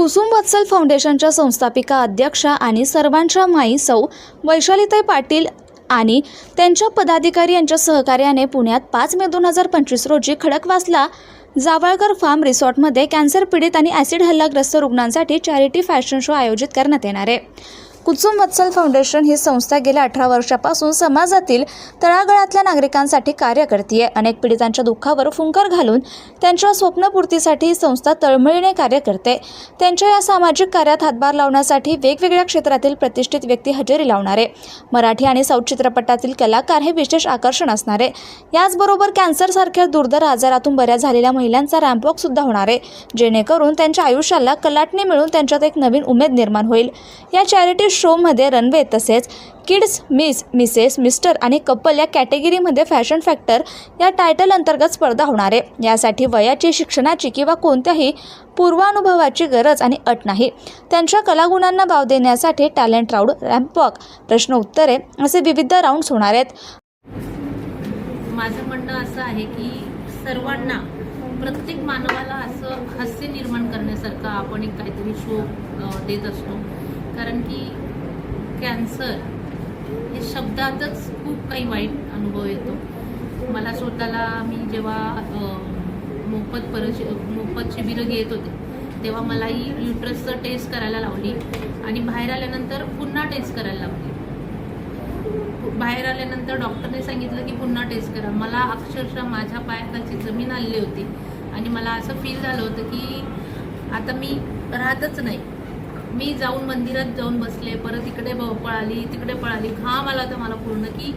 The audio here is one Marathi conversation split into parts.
कुसुम वत्सल फाउंडेशनच्या संस्थापिका अध्यक्षा आणि सर्वांच्या माई सौ वैशालीताई पाटील आणि त्यांच्या पदाधिकारी यांच्या सहकार्याने पुण्यात पाच मे दोन हजार पंचवीस रोजी खडकवासला जावळकर फार्म रिसॉर्टमध्ये कॅन्सर पीडित आणि ॲसिड हल्लाग्रस्त रुग्णांसाठी चॅरिटी फॅशन शो आयोजित करण्यात येणार आहे. कुसुम वत्सल फाउंडेशन ही संस्था गेल्या अठरा वर्षापासून समाजातील तळागळातल्या नागरिकांसाठी कार्य करते अनेक पीडितांच्या दुःखावर फुंकर घालून त्यांच्या स्वप्नपूर्तीसाठी ही संस्था तळमळीने कार्य करते. त्यांच्या या सामाजिक कार्यात हातभार लावण्यासाठी वेगवेगळ्या क्षेत्रातील प्रतिष्ठित व्यक्ती हजेरी लावणारे मराठी आणि साऊथ चित्रपटातील कलाकार हे विशेष आकर्षण असणारे. याचबरोबर कॅन्सरसारख्या दुर्धर आजारातून बऱ्या झालेल्या महिलांचा रॅम्पवॉक सुद्धा होणार आहे जेणेकरून त्यांच्या आयुष्याला कलाटणी मिळून त्यांच्यात एक नवीन उमेद निर्माण होईल. या चॅरिटी शोमध्ये रनवे तसेच किड्स मिस मिसेस मिस्टर आणि कपल या कॅटेगरीमध्ये फॅशन फॅक्टर या टायटल अंतर्गत स्पर्धा होणार आहे. यासाठी वयाची शिक्षणाची किंवा कोणत्याही पूर्वानुभवाची गरज आणि अट नाही. त्यांच्या कलागुणांना भाव देण्यासाठी टॅलेंट राऊंड रॅम्पवॉक प्रश्न उत्तरे असे विविध राऊंड्स होणार आहेत. माझं म्हणणं असं आहे की सर्वांना प्रत्येक मानवाला असं हास्य निर्माण करण्यासारखं आपण एक काहीतरी शो देत असतो. कारण की कॅन्सर हे शब्दातच खूप काही वाईट अनुभव येतो. मला स्वतःला मी जेव्हा मोफत परश मोफत शिबिरं घेत होते तेव्हा मलाही युट्रसचं टेस्ट करायला लावली आणि बाहेर आल्यानंतर पुन्हा टेस्ट करायला लावली. बाहेर आल्यानंतर डॉक्टरने सांगितलं की पुन्हा टेस्ट करा. मला अक्षरशः माझ्या पायाखालची जमीन आलेली होती आणि मला असं फील झालं होतं की आता मी राहतच नाही. मी जाऊन मंदिरात जाऊन बसले परत इकडे ब- पळाली तिकडे पळाली. घाम आला होता मला पूर्ण की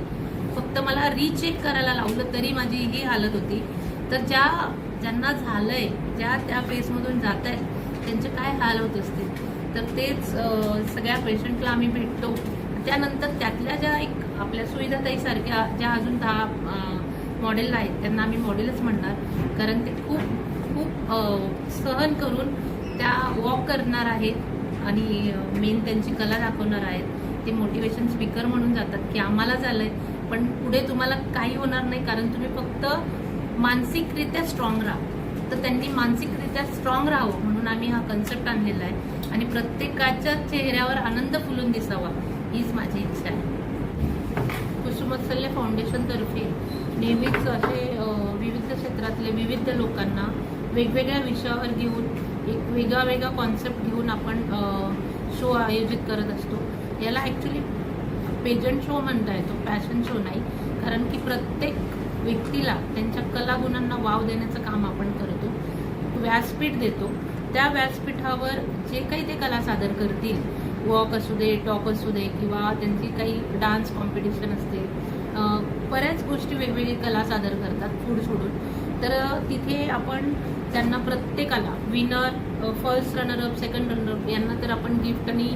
फक्त मला रिचेक करायला लावलं तरी माझी ही हालत होती. तर ज्या ज्यांना झालंय ज्या त्या फेसमधून जात आहेत त्यांचे काय हाल होत असतील? तर तेच सगळ्या पेशंटला आम्ही भेटतो. त्यानंतर त्यातल्या ज्या एक आपल्या सुविधाताईसारख्या ज्या अजून दहा मॉडेल आहेत त्यांना आम्ही मॉडेलच म्हणणार. कारण ते खूप खूप सहन करून त्या वॉक करणार आहेत. आणि मेन त्यांची कला दाखवणार आहेत. ते मोटिवेशन स्पीकर म्हणून जातात की आम्हाला झालंय. पण पुढे तुम्हाला काही होणार नाही कारण तुम्ही फक्त मानसिकरित्या स्ट्रॉंग राहा. तर त्यांनी मानसिकरित्या स्ट्रॉंग राहावं म्हणून आम्ही हा कन्सेप्ट आणलेला आहे. आणि प्रत्येकाच्या चेहऱ्यावर आनंद फुलून दिसावा हीच माझी इच्छा आहे. कुसुमत्सल्य फाउंडेशनतर्फे नेहमीच असे विविध क्षेत्रातले विविध लोकांना वेगवेगळ्या विषयावर घेऊन एक वेगळा वेगळा कॉन्सेप्ट घेऊन आपण शो आयोजित करत असतो. याला ॲक्च्युली पेजंट शो म्हणता येतो फॅशन शो नाही. कारण की प्रत्येक व्यक्तीला त्यांच्या कलागुणांना वाव देण्याचं काम आपण करतो. व्यासपीठ देतो. त्या व्यासपीठावर जे काही ते कला सादर करतील वॉक असू दे टॉक असू दे किंवा त्यांची काही डान्स कॉम्पिटिशन असते बऱ्याच गोष्टी वेगवेगळी कला सादर करतात फूड सोडून. तर तिथे आपण त्यांना प्रत्येकाला winner first runner up second runner up यांना तर आपण गिफ्ट आणि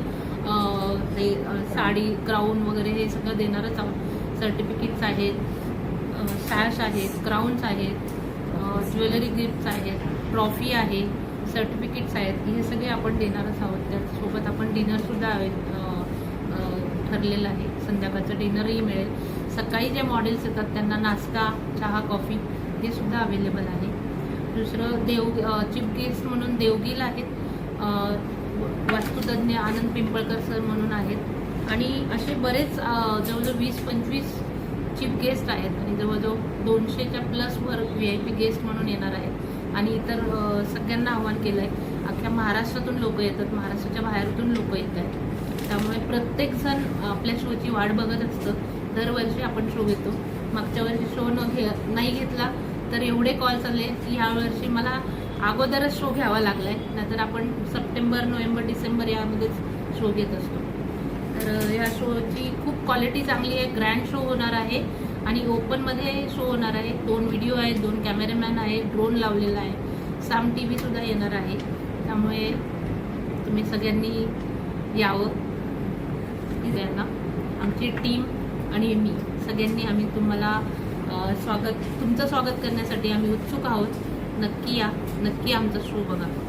ते साडी क्राऊन वगैरे हे सगळं देणारच आहोत. सर्टिफिकेट्स आहेत सॅश आहेत क्राऊन्स आहेत ज्वेलरी गिफ्ट्स आहेत ट्रॉफी आहे सर्टिफिकेट्स आहेत हे सगळे आपण देणारच आहोत. त्यासोबत आपण डिनरसुद्धा ठरलेलं आहे. संध्याकाळचं डिनरही मिळेल. सकाळी जे मॉडेल्स येतात त्यांना नाश्ता चहा कॉफी हे सुद्धा अवेलेबल आहे. दुसरं देव चीफ गेस्ट म्हणून देवगील आहेत. वास्तुतज्ञ आनंद पिंपळकर सर म्हणून आहेत. आणि असे बरेच जवळजवळ वीस पंचवीस चीफ गेस्ट आहेत. आणि जवळजवळ दोनशेच्या प्लसवर व्ही आय पी गेस्ट म्हणून येणार आहेत. आणि इतर सगळ्यांना आव्हान केलं आहे. अख्ख्या महाराष्ट्रातून लोक येतात. महाराष्ट्राच्या बाहेरतून लोक येत आहेत. त्यामुळे प्रत्येकजण आपल्या शोची वाट बघत असतं. दरवर्षी आपण शो घेतो. मागच्या वर्षी शो न घे नाही घेतला तर एवढे कॉल चालले की यावर्षी मला अगोदरच शो घ्यावा लागला आहे नाहीतर आपण सप्टेंबर नोव्हेंबर डिसेंबर यामध्येच शो घेत असतो. तर या शोची खूप क्वालिटी चांगली आहे ग्रँड शो होणार आहे आणि ओपनमध्ये शो होणार आहे. दोन व्हिडिओ आहेत दोन कॅमेरामॅन आहे ड्रोन लावलेला आहे. साम टी व्हीसुद्धा येणार आहे. त्यामुळे तुम्ही सगळ्यांनी यावं. यांना आमची टीम आणि मी. सगळ्यांनी आम्ही तुम्हाला स्वागत तुमचं स्वागत करण्यासाठी आम्ही उत्सुक आहोत. नक्की या. नक्की आमचा शो बघा.